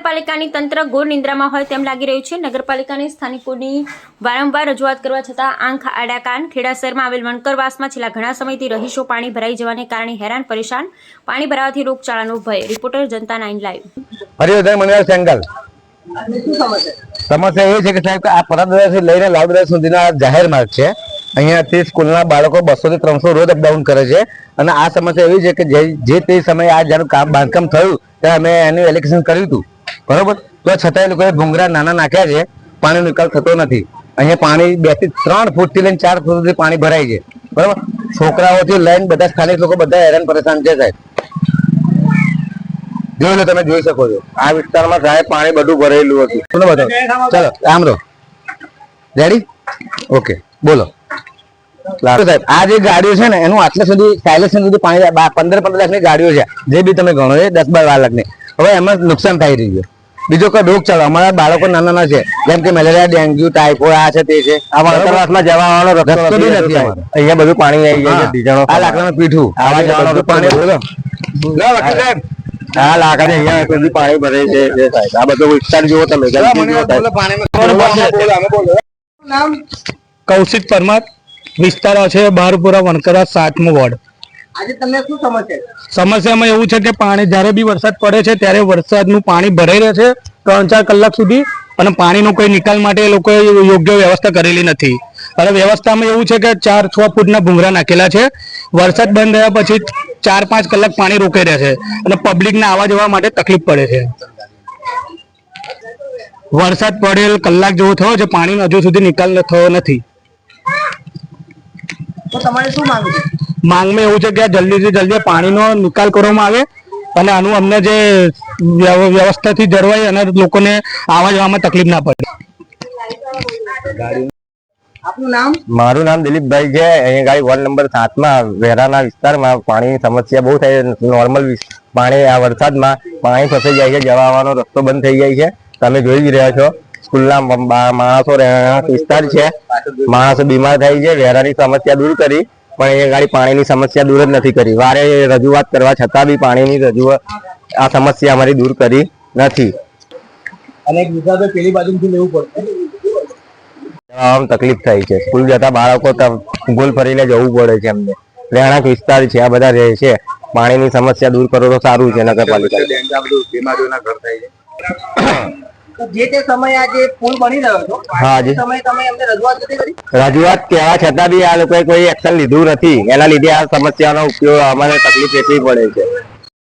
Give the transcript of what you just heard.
નગરપાલિકાની તંત્ર ઘોર નિંદ્રામાં હોય તેમ લાગી રહ્યું છે. નગરપાલિકાની સ્થાનિકોની વારંવાર રજૂઆત કરવા છતાં આંખ આડા કાન ખેડા શહેરમાં આવેલ વણકરવાસમાં છેલ્લા ઘણા સમયથી રહીશો પાણી ભરાઈ જવાને કારણે હેરાન, પરેશાન, પાણી ભરાવાથી રોગચાળાનો ભય. રિપોર્ટર જનતા નાઇન લાઈવ. હરિવર્ધન મંડળ સેંગલ. સમસ્યા એ છે કે સાહેબ આ પરમદાથી લઈને લાલદરા સુધીના જાહેર માર્ગ છે. અહીંયાથી સ્કૂલના બાળકો બસો થી ત્રણસો રોજ અપડાઉન કરે છે. અને આ સમસ્યા એવી છે કે જે જે તે સમયે આ જ્યારે કામ બાંધકામ થયું, ત્યારે અમે એનું એલેક્શન કર્યું હતું. બરોબર? તો છતાં એ લોકોએ ભૂંગરા નાના નાખ્યા છે, પાણીનો નિકાલ થતો નથી. અહીંયા પાણી બેથી ત્રણ ફૂટથી લઈને ચાર ફૂટ સુધી પાણી ભરાય છે. બરોબર? છોકરાઓથી લઈને બધા સ્થાનિક લોકો બધા હેરાન પરેશાન છે સાહેબ. જોઈ લો તમે જોઈ શકો છો. આ વિસ્તારમાં સાહેબ પાણી બધું ભરેલું હતું. બોલો બતાવો? ચલો, આમ રહો. રેડી ઓકે બોલો. સાહેબ, આ જે ગાડીઓ છે ને, એનું આટલે સુધી સાયલેસ સુધી પાણી પંદર પંદર લાખની ગાડીઓ છે. જે બી તમે ગણો એ દસ બાર બાર લાખની. હવે એમાં નુકસાન થઈ રહ્યું છે. બીજો કોઈ રોગ ચાલો. અમારા બાળકો નાના નાના છે. જેમ કે મેલેરિયા ડેન્ગ્યુ ટાઇફોઇડ આ છે તે છે. આ વળતરવાસમાં જવા આવવાનો રસ્તો બી નથી અહીંયા બધું પાણી આવી જાય છે હા. ઢીંચણો આ લાકડાનું પીઠું. આવા જવાનું પાણી બોલો. આ લાકડી અહીંયા બધું પાણી ભરે છે આ બધો વિસ્તાર જુઓ તમે. કૌશિક પરમાર. વિસ્તાર છે બારપુરા વણકરા સાતમો વોર્ડ. સમસ્યામાં એવું છે કે પાણી જ્યારે બી વરસાદ પડે છે ત્યારે વરસાદનું પાણી ભરાઈ રહે છે ત્રણ ચાર કલાક સુધી અને પાણીનો કોઈ નિકાલ માટે એ લોકોએ યોગ્ય વ્યવસ્થા કરેલી નથી. અને વ્યવસ્થામાં એવું છે કે ચાર છ ફૂટના ભૂંગરા નાખેલા છે. વરસાદ બંધ થયા પછી ચાર પાંચ કલાક પાણી રોકાઈ રહે છે અને પબ્લિકને આવવા જવા માટે તકલીફ પડે છે. વરસાદ પડેલ કલાક જેવો થયો છે પાણીનો હજુ સુધી નિકાલ થયો નથી. તો તમારે શું માંગ છે? માંગમાં એવું છે કે જલ્દીથી જલ્દી પાણીનો નિકાલ કરવામાં આવે અને આનું અમને જે વ્યવ- વ્યવસ્થાથી જળવાય અને લોકોને આવવા જવામાં તકલીફ ના પડે. મારું નામ દિલીપભાઈ છે. અહીંયા ગાડી વોર્ડ નંબર સાતમાં વેરાના વિસ્તારમાં પાણીની સમસ્યા બહુ થાય નોર્મલ પાણી આ વરસાદમાં પાણી ફસાઈ જાય છે. જવા આવવાનો રસ્તો બંધ થઈ જાય છે. તમે જોઈ જ રહ્યા છો. સ્કૂલના માણસો રહેણાંક વિસ્તાર છે. માણસો બીમાર થાય છે. વેરાની સમસ્યા દૂર કરી પણ એ ગાડી પાણીની સમસ્યા દૂર જ નથી કરી. વારે રજૂઆત કરવા છતાં બી પાણીની રજૂઆત આ સમસ્યા અમારી દૂર કરી નથી. અને એક પેલી બાજુથી લેવું પડશે તકલીફ થાય છે. સ્કૂલ જતા બાળકો તો ગોલ ફરીને જવું પડે છે એમને. રહેણાંક વિસ્તાર છે આ બધા રહે છે. પાણીની સમસ્યા દૂર કરો તો સારું છે નગરપાલિકા જે તે સમયે આ જે પુલ બની રહ્યો હતો હા, તે સમયે તમે એમને રજૂઆત નથી કરી? રજૂઆત કહેવા છતાં બી આ લોકોએ કોઈ એક્શન લીધું નથી. એના લીધે આ સમસ્યાનો ઉપયોગ અમારે તકલીફ એટલી પડે છે.